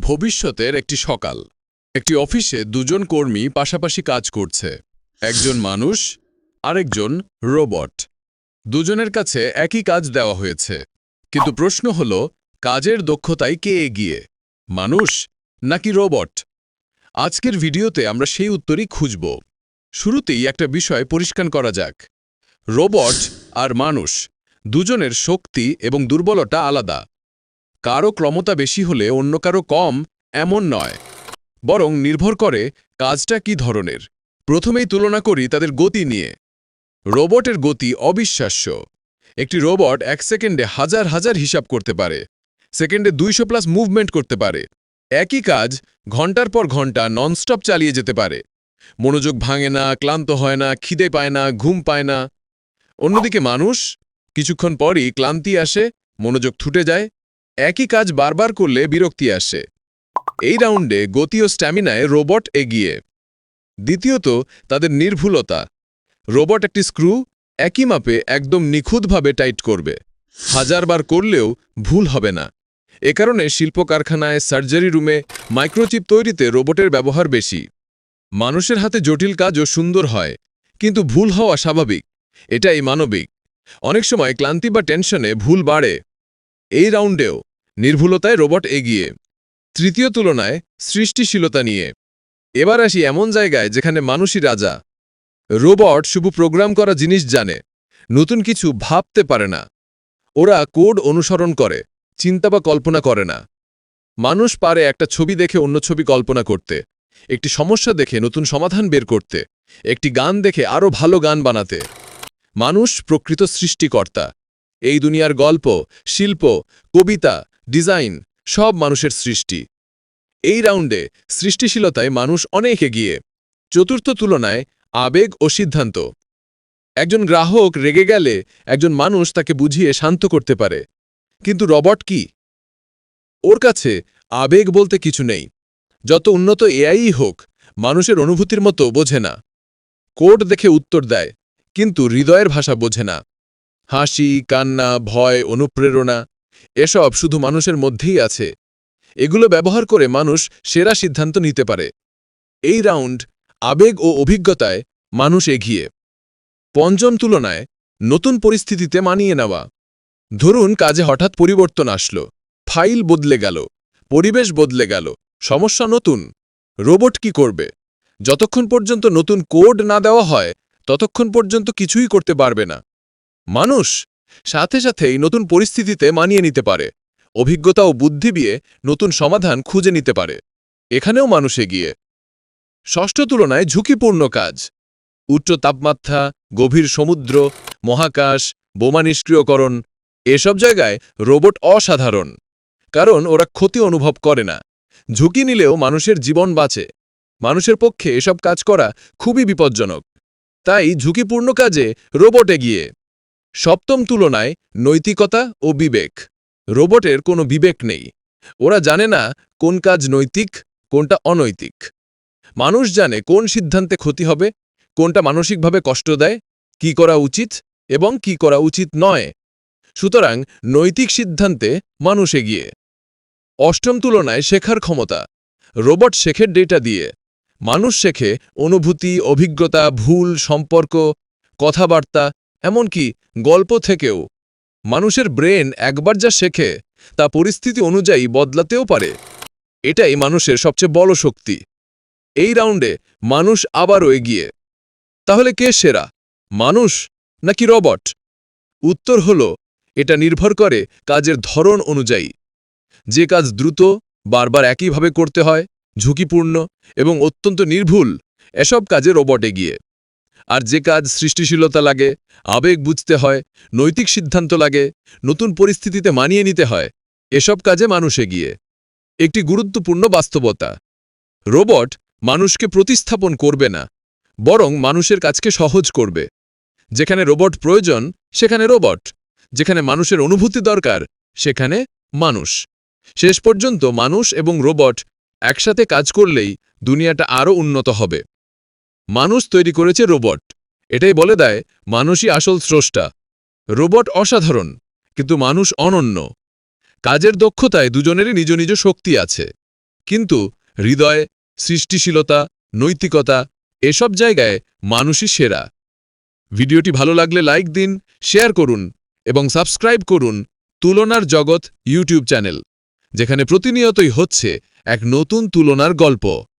ভবিষ্যতের একটি সকাল। একটি অফিসে দুজন কর্মী পাশাপাশি কাজ করছে। একজন মানুষ, আরেকজন রোবট। দুজনের কাছে একই কাজ দেওয়া হয়েছে। কিন্তু প্রশ্ন হল, কাজের দক্ষতায় কে এগিয়ে? মানুষ নাকি রোবট? আজকের ভিডিওতে আমরা সেই উত্তরই খুঁজব। শুরুতেই একটা বিষয় পরিষ্কার করা যাক। রোবট আর মানুষ, দুজনের শক্তি এবং দুর্বলতা আলাদা। কারও ক্ষমতা বেশি হলে অন্য কারও কম এমন নয়। বরং নির্ভর করে কাজটা কি ধরনের। প্রথমেই তুলনা করি তাদের গতি নিয়ে। রোবটের গতি অবিশ্বাস্য। একটি রোবট এক সেকেন্ডে হাজার হাজার হিসাব করতে পারে। সেকেন্ডে দুইশো প্লাস মুভমেন্ট করতে পারে। একই কাজ ঘণ্টার পর ঘণ্টা ননস্টপ চালিয়ে যেতে পারে। মনোযোগ ভাঙে না, ক্লান্ত হয় না, খিদে পায় না, ঘুম পায় না। অন্যদিকে মানুষ কিছুক্ষণ পরই ক্লান্তি আসে, মনোযোগ ছুটে যায় একই কাজ বারবার করলে বিরক্তি আসে। এই রাউন্ডে গতি ও স্ট্যামিনায় রোবট এগিয়ে। দ্বিতীয়ত, তাদের নির্ভুলতা। রোবট একটি স্ক্রু একই মাপে একদম নিখুঁতভাবে টাইট করবে। হাজারবার করলেও ভুল হবে না। এ কারণে শিল্প কারখানায় সার্জারি রুমে মাইক্রোচিপ তৈরিতে রোবটের ব্যবহার বেশি। মানুষের হাতে জটিল কাজও সুন্দর হয়, কিন্তু ভুল হওয়া স্বাভাবিক। এটাই মানবিক। অনেক সময় ক্লান্তি বা টেনশনে ভুল বাড়ে। এই রাউন্ডেও নির্ভুলতায় রোবট এগিয়ে। তৃতীয় তুলনায় সৃষ্টিশীলতা নিয়ে। এবার আসি এমন জায়গায় যেখানে মানুষই রাজা। রোবট শুধু প্রোগ্রাম করা জিনিস জানে, নতুন কিছু ভাবতে পারে না। ওরা কোড অনুসরণ করে, চিন্তা বা কল্পনা করে না। মানুষ পারে একটা ছবি দেখে অন্য ছবি কল্পনা করতে, একটি সমস্যা দেখে নতুন সমাধান বের করতে, একটি গান দেখে আরও ভালো গান বানাতে। মানুষ প্রকৃত সৃষ্টিকর্তা। এই দুনিয়ার গল্প, শিল্প, কবিতা ডিজাইন, সব মানুষের সৃষ্টি। এই রাউন্ডে সৃষ্টিশীলতায় মানুষ অনেক এগিয়ে। চতুর্থ তুলনায় আবেগ ও সিদ্ধান্ত। একজন গ্রাহক রেগে গেলে একজন মানুষ তাকে বুঝিয়ে শান্ত করতে পারে। কিন্তু রবট কি? ওর কাছে আবেগ বলতে কিছু নেই। যত উন্নত এআই হোক, মানুষের অনুভূতির মতো বোঝে না। কোড দেখে উত্তর দেয়, কিন্তু হৃদয়ের ভাষা বোঝে না। হাসি, কান্না, ভয়, অনুপ্রেরণা এসব শুধু মানুষের মধ্যেই আছে। এগুলো ব্যবহার করে মানুষ সেরা সিদ্ধান্ত নিতে পারে। এই রাউন্ড, আবেগ ও অভিজ্ঞতায় মানুষ এগিয়ে। পঞ্চম তুলনায় নতুন পরিস্থিতিতে মানিয়ে নেওয়া। ধরুন কাজে হঠাৎ পরিবর্তন আসলো। ফাইল বদলে গেল। পরিবেশ বদলে গেল। সমস্যা নতুন। রোবট কি করবে? যতক্ষণ পর্যন্ত নতুন কোড না দেওয়া হয়, ততক্ষণ পর্যন্ত কিছুই করতে পারবে না। মানুষ সাথে সাথেই নতুন পরিস্থিতিতে মানিয়ে নিতে পারে। অভিজ্ঞতা ও বুদ্ধি দিয়ে নতুন সমাধান খুঁজে নিতে পারে। এখানেও মানুষ এগিয়ে। ষষ্ঠ তুলনায় ঝুঁকিপূর্ণ কাজ। উচ্চ তাপমাত্রা, গভীর সমুদ্র, মহাকাশ, বোমা নিষ্ক্রিয়করণ, এসব জায়গায় রোবট অসাধারণ। কারণ ওরা ক্ষতি অনুভব করে না। ঝুঁকি নিলেও মানুষের জীবন বাঁচে। মানুষের পক্ষে এসব কাজ করা খুবই বিপজ্জনক। তাই ঝুঁকিপূর্ণ কাজে রোবট এগিয়ে। সপ্তম তুলনায় নৈতিকতা ও বিবেক। রোবটের কোনো বিবেক নেই। ওরা জানে না কোন কাজ নৈতিক, কোনটা অনৈতিক। মানুষ জানে কোন সিদ্ধান্তে ক্ষতি হবে, কোনটা মানসিকভাবে কষ্ট দেয়, কি করা উচিত এবং কি করা উচিত নয়। সুতরাং নৈতিক সিদ্ধান্তে মানুষ এগিয়ে। অষ্টম তুলনায় শেখার ক্ষমতা। রোবট শেখের ডেটা দিয়ে। মানুষ শেখে অনুভূতি, অভিজ্ঞতা, ভুল, সম্পর্ক, কথাবার্তা এমনকি গল্প থেকেও। মানুষের ব্রেন একবার যা শেখে, তা পরিস্থিতি অনুযায়ী বদলাতেও পারে। এটাই মানুষের সবচেয়ে বড় শক্তি। এই রাউন্ডে মানুষ আবারও এগিয়ে। তাহলে কে সেরা? মানুষ নাকি রবট? উত্তর হল, এটা নির্ভর করে কাজের ধরন অনুযায়ী। যে কাজ দ্রুত, বারবার একইভাবে করতে হয়, ঝুঁকিপূর্ণ এবং অত্যন্ত নির্ভুল, এসব কাজে রোবট এগিয়ে। আর যে কাজ সৃষ্টিশীলতা লাগে, আবেগ বুঝতে হয়, নৈতিক সিদ্ধান্ত লাগে, নতুন পরিস্থিতিতে মানিয়ে নিতে হয়, এসব কাজে মানুষ এগিয়ে। একটি গুরুত্বপূর্ণ বাস্তবতা। রোবট মানুষকে প্রতিস্থাপন করবে না, বরং মানুষের কাজকে সহজ করবে। যেখানে রোবট প্রয়োজন, সেখানে রোবট। যেখানে মানুষের অনুভূতি দরকার, সেখানে মানুষ। শেষ পর্যন্ত মানুষ এবং রোবট একসাথে কাজ করলেই দুনিয়াটা আরও উন্নত হবে। মানুষ তৈরি করেছে রোবট। এটাই বলে দেয়, মানুষই আসল স্রষ্টা। রোবট অসাধারণ, কিন্তু মানুষ অনন্য। কাজের দক্ষতায় দুজনেরই নিজ নিজ শক্তি আছে। কিন্তু হৃদয়, সৃষ্টিশীলতা, নৈতিকতা, এসব জায়গায় মানুষই সেরা। ভিডিওটি ভালো লাগলে লাইক দিন, শেয়ার করুন এবং সাবস্ক্রাইব করুন তুলনার জগৎ ইউটিউব চ্যানেল, যেখানে প্রতিনিয়তই হচ্ছে এক নতুন তুলনার গল্প।